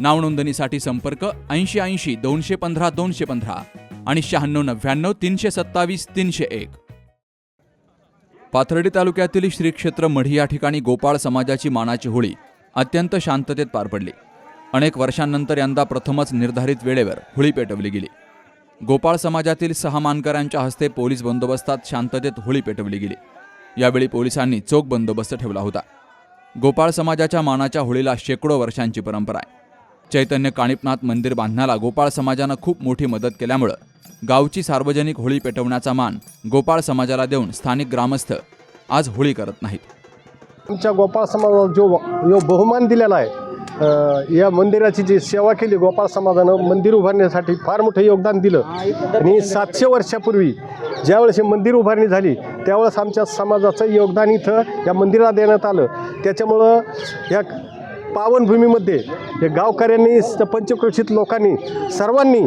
नावनोंदणीसाठी संपर्क ऐंशी ऐंशी दोनशे पंधरा दोनशे पंधरा आणि शहाण्णव नव्याण्णव तीनशे सत्तावीस तीनशे एक. पाथर्डी तालुक्यातील श्री क्षेत्र मढी या ठिकाणी गोपाळ समाजाची मानाची होळी अत्यंत शांततेत पार पडली. अनेक वर्षांनंतर यंदा प्रथमच निर्धारित वेळेवर होळी पेटवली गेली. गोपाळ समाजातील सहा मानकऱ्यांच्या हस्ते पोलीस बंदोबस्तात शांततेत होळी पेटवली गेली. यावेळी पोलिसांनी चोख बंदोबस्त ठेवला होता. गोपाळ समाजाच्या मानाच्या होळीला शेकडो वर्षांची परंपरा आहे. चैतन्य काणिपनाथ मंदिर बांधण्याला गोपाळ समाजानं खूप मोठी मदत केल्यामुळं गावची सार्वजनिक होळी पेटवण्याचा मान गोपाळ समाजाला देऊन स्थानिक ग्रामस्थ आज होळी करत नाहीत. आमच्या गोपाळ समाजाला जो जो बहुमान दिलेला आहे या मंदिराची जी सेवा केली गोपाळ समाजानं मंदिर उभारण्यासाठी फार मोठं योगदान दिलं. आणि सातशे वर्षापूर्वी ज्यावेळेस हे मंदिर उभारणी झाली त्यावेळेस आमच्या समाजाचं योगदान इथं या मंदिराला देण्यात आलं. त्याच्यामुळं या पावनभूमीमध्ये हे गावकऱ्यांनी स- पंचक्रोशीत लोकांनी सर्वांनी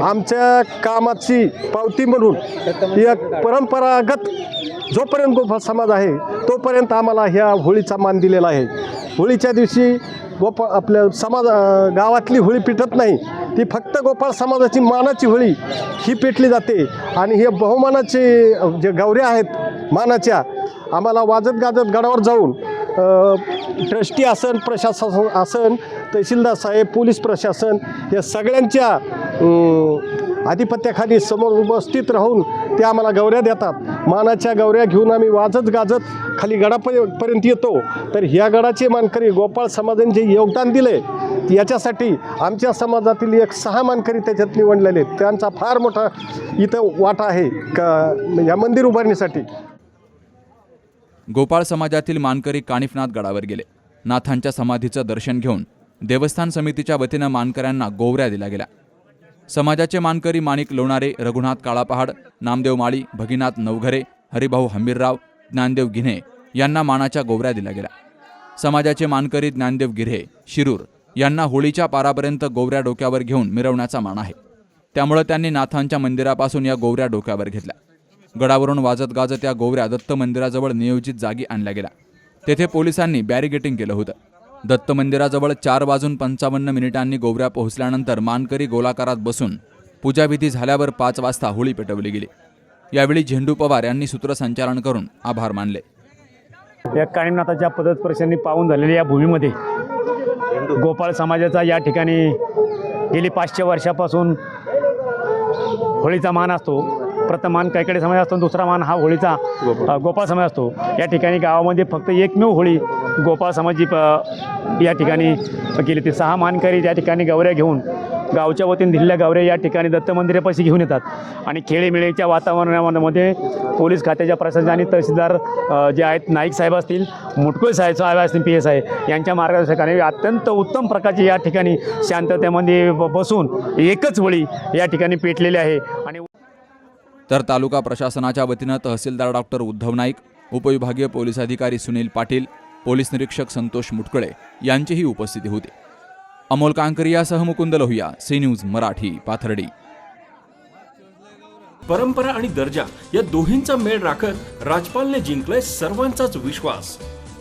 आमच्या कामाची पावती म्हणून एक परंपरागत जोपर्यंत गोपाळ समाज आहे तोपर्यंत आम्हाला ह्या होळीचा मान दिलेला आहे. होळीच्या दिवशी गोपा आपल्या समाज गावातली होळी पेटत नाही ती फक्त गोपाळ समाजाची मानाची होळी ही पेटली जाते. आणि हे बहुमानाचे जे गौऱ्या आहेत मानाच्या आम्हाला वाजत गाजत गडावर जाऊन ट्रस्टी असन प्रशासन असन तहसीलदार साहेब पोलीस प्रशासन या सगळ्यांच्या आधिपत्याखाली समोर उपस्थित राहून ते आम्हाला गौऱ्या देतात. मानाच्या गौऱ्या घेऊन आम्ही वाजत गाजत खाली गडापर्यंत येतो. तर ह्या गडाचे मानकरी गोपाळ समाजाने जे योगदान दिले याच्यासाठी आमच्या समाजातील एक सहा मानकरी त्याच्यात निवडलेले आहेत. त्यांचा फार मोठा इथं वाटा आहे. का या मंदिर उभारणीसाठी. गोपाळ समाजातील मानकरी काणिफनाथ गडावर गेले. नाथांच्या समाधीचं दर्शन घेऊन देवस्थान समितीच्या वतीनं मानकऱ्यांना गोवऱ्या दिल्या गेल्या. समाजाचे मानकरी माणिक लोणारे रघुनाथ काळापहाड नामदेव माळी भगीनाथ नवघरे हरिभाऊ हंबीरराव ज्ञानदेव गिन्हे यांना मानाच्या गोवऱ्या दिल्या गेल्या. समाजाचे मानकरी ज्ञानदेव गिऱ्हे शिरूर यांना होळीच्या पारापर्यंत गोवऱ्या डोक्यावर घेऊन मिरवण्याचा मान आहे. त्यामुळे त्यांनी नाथांच्या मंदिरापासून या गोवऱ्या डोक्यावर घेतल्या. गडावरून वाजत गाजत या गोवऱ्या दत्त मंदिराजवळ नियोजित जागी आणल्या गेल्या. तेथे पोलिसांनी बॅरिगेटिंग केलं होतं. दत्त मंदिराजवळ चार वाजून पंचावन्न मिनिटांनी गोवऱ्या पोहोचल्यानंतर मानकरी गोलाकारात बसून पूजाविधी झाल्यावर पाच वाजता होळी पेटवली गेली. यावेळी झेंडू पवार यांनी सूत्रसंचालन करून आभार मानले. या काळीनाथाच्या पदस्पर्शांनी पाहून झालेल्या या भूमीमध्ये गोपाळ समाजाचा या ठिकाणी गेली पाचशे वर्षापासून होळीचा मान असतो. प्रथम मान कैकडे समाज असतो दुसरा मान हा होळीचा गोपाळ. समाज असतो. या ठिकाणी गावामध्ये फक्त एकमेव होळी गोपाळ समाजी प- या ठिकाणी केली. ती सहा मानकरी त्या ठिकाणी गौऱ्या घेऊन गावच्या वतीने दिलेल्या गौऱ्या या ठिकाणी दत्त मंदिरापाशी घेऊन येतात. आणि खेळीमेळीच्या वातावरणामध्ये पोलीस खात्याच्या प्रशासन आणि तहसीलदार जे आहेत नाईक साहेब असतील मुटकुळे साहेब साहेब असतील पी एस आय यांच्या मार्गदर्शकाने अत्यंत उत्तम प्रकारची या ठिकाणी शांततेमध्ये बसून एकच होळी या ठिकाणी पेटलेली आहे. आणि तर तालुका प्रशासनाच्या वतीनं तहसीलदार डॉक्टर उद्धव नाईक उपविभागीय पोलीस अधिकारी सुनील पाटील पोलीस निरीक्षक संतोष मुटकळे यांचीही उपस्थिती होती. अमोल कांकरियासह मुकुंद लोहिया सी न्यूज मराठी पाथर्डी. परंपरा आणि दर्जा या दोहींचा मेळ राखत राजपालने जिंकलाय सर्वांचाच विश्वास.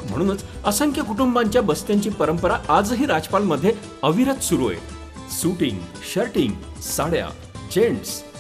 म्हणूनच असंख्य कुटुंबांच्या बस्त्यांची परंपरा आजही राजपालमध्ये अविरत सुरू आहे. सुटिंग शर्टिंग साड्या जेंट्स